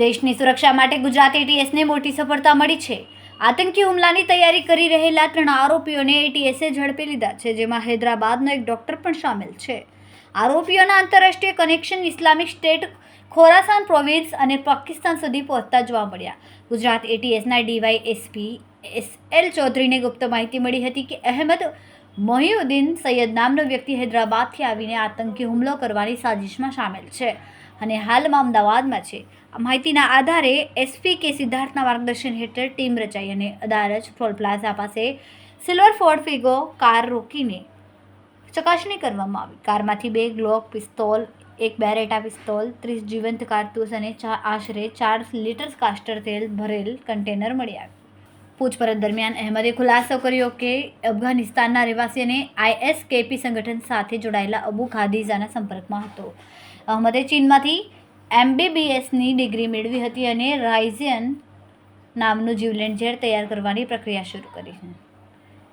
દેશની સુરક્ષા માટે ગુજરાત એટીએસને મોટી સફળતા મળી છે. આતંકી હુમલાની તૈયારી કરી રહેલા ત્રણ આરોપીઓને એટીએસે ઝડપી લીધા છે, જેમાં હૈદરાબાદનો એક ડોક્ટર પણ સામેલ છે. આરોપીઓના આંતરરાષ્ટ્રીય connection Islamic State Khorasan province અને પાકિસ્તાન સુધી પહોંચતા જોવા મળ્યા. ગુજરાત એટીએસના ડીવાય એસપી એસ એલ ચૌધરીને ગુપ્ત માહિતી મળી હતી કે અહેમદ મોહિઉદ્દીન સૈયદ નામનો વ્યક્તિ હૈદરાબાદથી આવીને આતંકી હુમલો કરવાની સાજિશમાં સામેલ છે અને હાલમાં અમદાવાદમાં છે. આ માહિતીના આધારે એસપી કે સિદ્ધાર્થના માર્ગદર્શન હેઠળ ટીમ રચાઈ અને અદારજ ટોલ પ્લાઝા પાસે સિલ્વર ફોર્ડ ફિગો કાર રોકીને ચકાસણી કરવામાં આવી. કારમાંથી બે ગ્લોક પિસ્તોલ, એક બેરેટા પિસ્તોલ, ત્રીસ જીવંત કારતૂસ અને આશરે ચાર લીટર કાસ્ટર તેલ ભરેલ કન્ટેનર મળી આવ્યું. પૂછપરછ દરમિયાન અહેમદે ખુલાસો કર્યો કે અફઘાનિસ્તાનના રહેવાસી અને આઈએસકેપી સંગઠન સાથે જોડાયેલા અબુ ખાદીઝાના સંપર્કમાં હતો. અહમદે ચીનમાંથી એમબીબીએસની ડિગ્રી મેળવી હતી અને રાઇઝિયન નામનું જીવલેણ ઝેર તૈયાર કરવાની પ્રક્રિયા શરૂ કરી.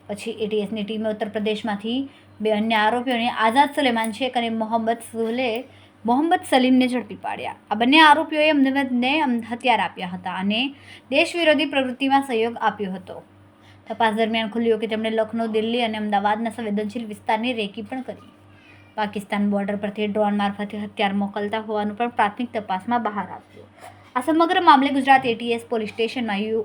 પછી એટીએસની ટીમે ઉત્તર પ્રદેશમાંથી બે અન્ય આરોપીઓને આઝાદ સુલેમાન શેખ અને મોહમ્મદ સુલે મોહમ્મદ સલીમને ઝડપી પાડ્યા. આ બંને આરોપીઓએ અમદાવાદને હથિયાર આપ્યા હતા અને દેશ વિરોધી પ્રવૃત્તિમાં સહયોગ આપ્યો હતો. તપાસ દરમિયાન ખુલ્યું કે તેમણે લખનૌ દિલ્હી અને અમદાવાદના સંવેદનશીલ વિસ્તારની રેકી પણ કરી. પાકિસ્તાન બોર્ડર પરથી ડ્રોન મારફતે હથિયાર મોકલતા હોવાનું પણ પ્રાથમિક તપાસમાં બહાર આવ્યું. આ સમગ્ર મામલે ગુજરાત એટીએસ પોલીસ સ્ટેશનમાં યુ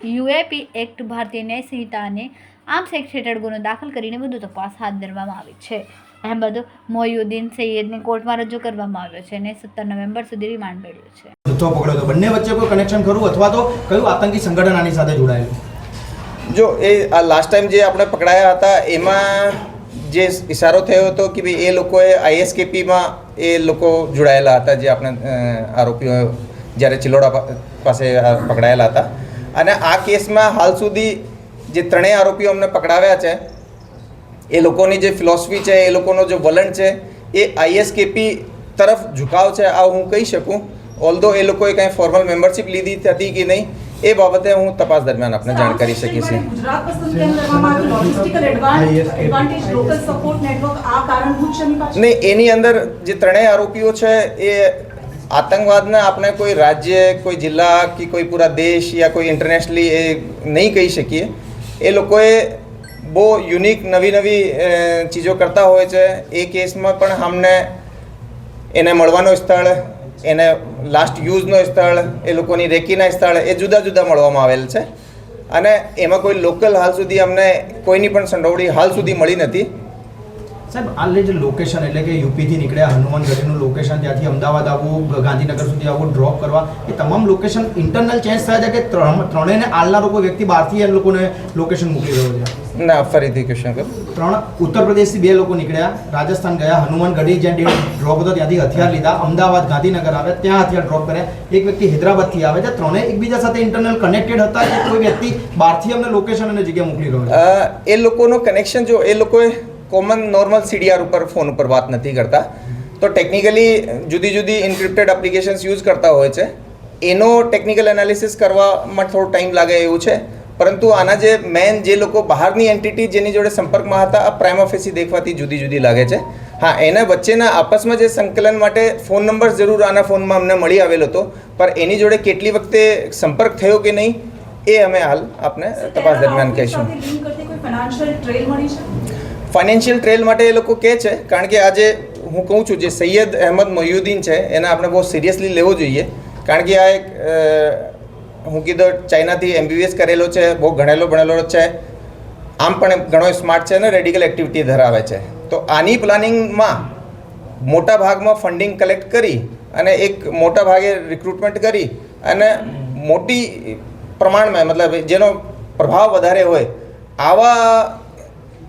યુએપી એક્ટ, ભારતીય ન્યાય સંહિતા અને આર્મ્સ એક્ટ હેઠળ ગુનો દાખલ કરીને વધુ તપાસ હાથ ધરવામાં આવી છે. અહેમદ મોયુદ્દીન સૈયદને કોર્ટમાં રજૂ કરવામાં આવ્યો છે અને સત્તર નવેમ્બર સુધી રિમાન્ડ મેળવ્યો છે. જથ્થો પકડ્યો હતો બંને વચ્ચે કોઈ કનેક્શન ખરું અથવા તો કયું આતંકી સંગઠન આની સાથે જોડાયેલું? જો એ આ લાસ્ટ ટાઈમ જે આપણે પકડાયા હતા એમાં જે ઇશારો થયો હતો કે ભાઈ એ લોકોએ આઈએસકેપીમાં એ લોકો જોડાયેલા હતા જે આપણે આરોપીઓ જ્યારે ચિલોડા પાસે પકડાયેલા હતા. અને આ કેસમાં હાલ સુધી જે ત્રણેય આરોપીઓ અમને પકડાવ્યા છે એ લોકોની જે ફિલોસફી છે એ લોકોનો જે વલણ છે એ આઈએસકેપી તરફ ઝુકાવ છે આ હું કહી શકું. ઓલધો એ લોકોએ કાંઈ ફોર્મલ મેમ્બરશિપ લીધી હતી કે નહીં એ બાબતે હું તપાસ દરમિયાન આપને જાણ કરી શકીશ ગુજરાત પસંદ કેમ કરવામાં આવ્યું logistical advance advantage local support network આ કારણભૂત છે એની પાછળ નહીં એની અંદર જે ત્રણેય આરોપીઓ છે એ આતંકવાદને આપણે કોઈ રાજ્ય કોઈ જિલ્લા કે કોઈ પૂરા દેશ યા કોઈ ઇન્ટરનેશનલી એ નહીં કહી શકીએ. એ લોકોએ બહુ યુનિક નવી નવી ચીજો કરતા હોય છે. એ કેસમાં પણ અમને એને મળવાનો સ્થળ, એને લાસ્ટ યુઝનો સ્થળ, એ લોકોની રેકીના સ્થળ એ જુદા જુદા મળવામાં આવેલ છે. અને એમાં કોઈ લોકલ હાલ સુધી અમને કોઈની પણ સંડોવણી હાલ સુધી મળી નથી. સાહેબ આ જે લોકેશન એટલે કે યુપીથી નીકળ્યા હનુમાનગઢીનું લોકેશન ત્યાંથી અમદાવાદ આવવું ગાંધીનગર સુધી આવવું ડ્રોપ કરવા, એ તમામ લોકેશન ઇન્ટરનલ ચેન્જ થયા છે કે ત્રણ, ત્રણેયને આલનારો કોઈ વ્યક્તિ બહારથી એ લોકોને લોકેશન મોકલી રહ્યો છે? ના ફરીથી ક્વેશ્ચન કરો ત્રણ ઉત્તર પ્રદેશથી બે લોકો નીકળ્યા. રાજસ્થાન ગયા. હનુમાનગઢી જ્યાં ડ્રોપ હતો ત્યાંથી હથિયાર લીધા. અમદાવાદ ગાંધીનગર આવે ત્યાં હથિયાર ડ્રોપ કર્યા. એક વ્યક્તિ હૈદરાબાદથી આવે છે. ત્રણે એકબીજા સાથે ઇન્ટરનલ કનેક્ટેડ હતા કે કોઈ વ્યક્તિ બહારથી અમને લોકેશન અને જગ્યા મોકલી રહ્યો એ લોકોનો કનેક્શન જો એ લોકોએ કોમન નોર્મલ સીડીઆર ઉપર ફોન ઉપર વાત નથી કરતા. તો ટેકનિકલી જુદી જુદી ઇન્ક્રિપ્ટેડ એપ્લિકેશન્સ યુઝ કરતા હોય છે. એનો ટેકનિકલ એનાલિસિસ કરવામાં થોડો ટાઈમ લાગે એવું છે. પરંતુ આના જે મેન જે લોકો બહારની એન્ટિટી જેની જોડે સંપર્કમાં હતા આ પ્રાઇમ ઓફિસી દેખવાથી જુદી જુદી લાગે છે. હા એના વચ્ચેના આપસમાં જે સંકલન માટે ફોન નંબર જરૂર આના ફોનમાં અમને મળી આવેલો હતો પણ એની જોડે કેટલી વખતે સંપર્ક થયો કે નહીં એ અમે હાલ આપને તપાસ દરમિયાન કહીશું. ફાઇનાન્શિયલ ટ્રેલ માટે એ લોકો કહે છે કારણ કે આજે હું કહું છું જે સૈયદ અહેમદ મોયુદ્દીન છે એને આપણે બહુ સિરિયસલી લેવો જોઈએ કારણ કે આ એક હું કીધું ચાઇનાથી એમબીબીએસ કરેલો છે, બહુ ઘણેલો ભણેલો છે. આમ પણ ઘણો સ્માર્ટ છે અને રેડિકલ એક્ટિવિટી ધરાવે છે. તો આની પ્લાનિંગમાં મોટા ભાગમાં ફંડિંગ કલેક્ટ કરી અને એક મોટા ભાગે રિક્રુટમેન્ટ કરી અને મોટી પ્રમાણમાં, મતલબ જેનો પ્રભાવ વધારે હોય, આવા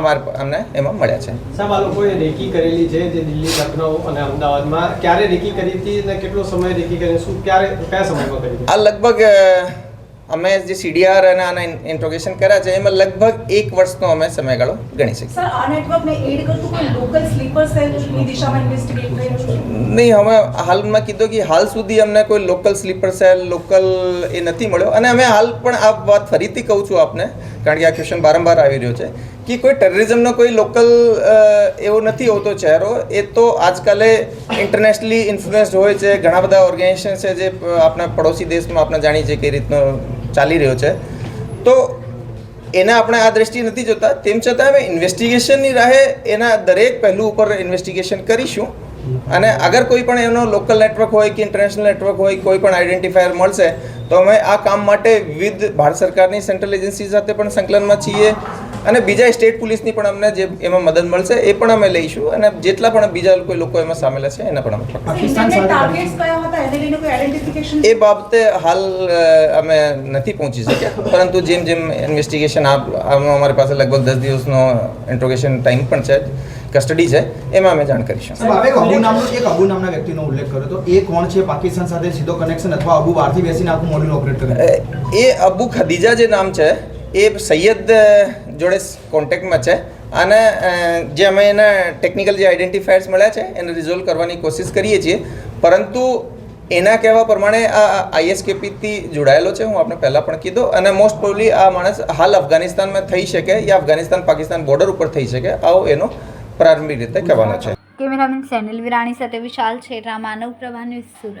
અમારે અમને એમાં મળ્યા છે. સાહેબ આ લોકોએ રેકી કરેલી છે જે દિલ્હી લખનઉ અને અમદાવાદમાં. ક્યારે રેકી કરી હતી અને કેટલો સમય રેકી કરી? શું ક્યારે કયા સમયમાં કરી આ લગભગ અમે જે સીડીઆર અને આના ઇન્ટ્રોગેશન કર્યા છે એમાં લગભગ એક વર્ષનો અમે સમયગાળો ગણી શકીએ. સર આ નેટવર્કને એડ કરતું કોઈ લોકલ સ્લીપર સેલની દિશામાં ઇન્વેસ્ટિગેટ થઈ રહ્યું છે? નહીં અમે હાલમાં કીધું કે હાલ સુધી અમને કોઈ લોકલ સ્લીપર સેલ લોકલ એ નથી મળ્યો. અને અમે હાલ પણ આ વાત ફરીથી કહું છું આપને કારણ કે આ ક્વેશ્ચન વારંવાર આવી રહ્યો છે. કે કોઈ ટેરરિઝમનો કોઈ લોકલ એવો નથી હોતો ચહેરો. એ તો આજકાલે ઇન્ટરનેશનલી ઇન્ફ્લુએન્સ્ડ હોય છે. ઘણા બધા ઓર્ગેનાઇઝેશન છે જે આપણા પડોશી દેશમાં આપણે જાણીએ છીએ કઈ રીતનો ચાલી રહ્યો છે. તો એને આપણે આ દ્રષ્ટિએ નથી જોતા. તેમ છતાં અમે ઇન્વેસ્ટિગેશનની રાહે એના દરેક પહેલું ઉપર ઇન્વેસ્ટિગેશન કરીશું. અને અગર કોઈ પણ એનો લોકલ નેટવર્ક હોય કે ઇન્ટરનેશનલ નેટવર્ક હોય, કોઈ પણ આઈડેન્ટિફાયર મળશે, તો અમે આ કામ માટે વિવિધ ભારત સરકારની સેન્ટ્રલ એજન્સી સાથે પણ સંકલનમાં છીએ. અને બીજા સ્ટેટ પોલીસની પણ અમને જે એમાં મદદ મળશે એ પણ અમે લઈશું અને જેટલા પણ બીજા કોઈ લોકો એમાં સામેલ હશે એને પણ અમે પાકિસ્તાન સાથે ટાર્ગેટ્સ કયા હતા? એને લઈને કોઈ આઈડેન્ટિફિકેશન એ બાબતે હાલ અમે નથી પહોંચી શક્યા. પરંતુ જેમ જેમ ઇન્વેસ્ટિગેશન અમારી પાસે લગભગ દસ દિવસનો ઇન્ટ્રોગેશન ટાઈમ પણ છે કસ્ટડી છે એમાં અમે જાણ કરીશું. સાહેબ, એક અબુ નામનો એક અબુ નામના વ્યક્તિનો ઉલ્લેખ કર્યો તો એ કોણ છે? પાકિસ્તાન સાથે સીધો કનેક્શન અથવા અબુ બહારથી બેસીને આખું મોડ્યુલ ઓપરેટ કરે એ અબુ ખદીજા જે નામ છે એ સૈયદ જોડે કોન્ટેક્ટમાં છે. અને જે અમે એના ટેકનિકલ જે આઈડેન્ટિફાયર્સ મળ્યા છે, એને રિઝોલ્વ કરવાની કોશિશ કરીએ છીએ. પરંતુ એના કહેવા પ્રમાણે આ આઈએસકેપીથી જોડાયેલો છે, હું આપણે પહેલાં પણ કીધું. અને મોસ્ટ પ્રોબ્લી આ માણસ હાલ અફઘાનિસ્તાનમાં થઈ શકે યા અફઘાનિસ્તાન પાકિસ્તાન બોર્ડર ઉપર થઈ શકે, આવો એનો પ્રારંભિક રીતે કહેવાનો છે. કેમેરામેન સેનિલ વિરાણી સાથે વિશાલ છેરા માનવ પ્રભા સુરત.